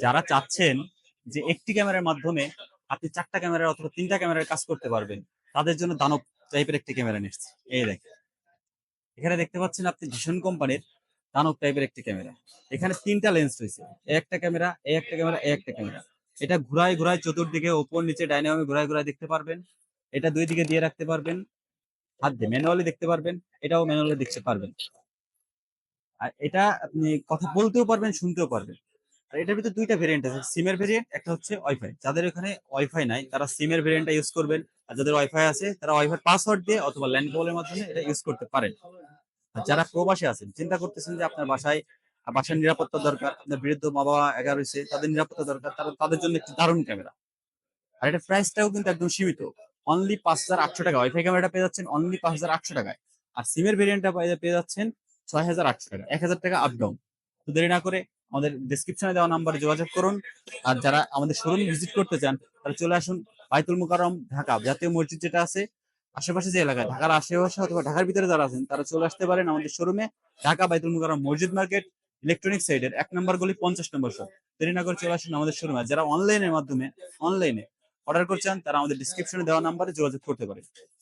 যারা চাচ্ছেন যে একটি ক্যামেরার মাধ্যমে আপনি চারটা ক্যামেরার অথবা তিনটা ক্যামেরার কাজ করতে পারবেন, তাদের জন্য দানব টাইপের একটি ক্যামেরা নিচ্ছে। এই দেখেন। এখানে দেখতে পাচ্ছেন আপনি ভীষণ কোম্পানির দানব টাইপের একটি ক্যামেরা। এখানে তিনটা লেন্স রয়েছে। একটা ক্যামেরা একটা ক্যামেরা একটা ক্যামেরা। এটা ঘুরায় ঘুরায় চতুর্দিকে, ওপর, নিচে, ডাইনামে ঘুরায় ঘুরায় দেখতে পারবেন। এটা দুই দিকে দিয়ে রাখতে পারবেন। হাত দিয়ে ম্যানুয়ালি দেখতে পারবেন। এটাও ম্যানুয়ালি দেখতে পারবেন। আর এটা আপনি কথা বলতেও পারবেন, শুনতেও পারবেন। আর এটার ভিতরে দুইটা ভেরিয়েন্ট আছে সিমের ভেরিয়েন্ট একটা হচ্ছে ওয়াইফাই যাদের এখানে ওয়াইফাই নাই, তারা সিমের ভেরিয়েন্টটা ইউজ করবেন। আর যাদের ওয়াইফাই আছে, তারা ওয়াইফাই পাসওয়ার্ড দিয়ে অথবা ল্যান্ড কেবলের মাধ্যমে এটা ইউজ করতে পারেন। আর যারা প্রবাসী আছেন, চিন্তা করতেছেন যে আপনার বাসায় বাসার নিরাপত্তা দরকার, আপনার বৃদ্ধ মা বাবা একা রয়েছে, তাদের নিরাপত্তা দরকার, তারা তাদের জন্য একটি দারুণ ক্যামেরা আর এটা প্রাইসটাও কিন্তু একদম সীমিত। অনলি পাঁচ হাজার আটশো টাকা। ওয়াইফাই ক্যামেরাটা পেয়ে যাচ্ছেন অনলি পাঁচ হাজার আটশো টাকায়। আর সিমের ভেরিয়েন্টটা পেয়ে যাচ্ছেন ছয় হাজার আটশো টাকা, এক হাজার টাকা আপ ডাউন তো দেরি না করে আমাদের ডিসক্রিপশনে দেওয়া নাম্বারে যোগাযোগ করুন। আর যারা আমাদের শোরুম ভিজিট করতে চান, তারা চলে আসুন বাইতুল মুকাররম, ঢাকা জাতীয় মসজিদ যেটা আছে, আশেপাশে যে এলাকায়, ঢাকার আশেপাশে অথবা ঢাকার ভিতরে যারা আছেন, তারা চলে আসতে পারেন আমাদের শোরুমে ঢাকা বাইতুল মুকাররম মসজিদ মার্কেট ইলেকট্রনিক সাইডের এক নম্বর গলি পঞ্চাশ নম্বর শপ করে চলে আসুন আমাদের শোরুমে যারা অনলাইনের মাধ্যমে অনলাইনে অর্ডার করছেন তারা আমাদের ডিসক্রিপশনে দেওয়া নাম্বারে যোগাযোগ করতে পারে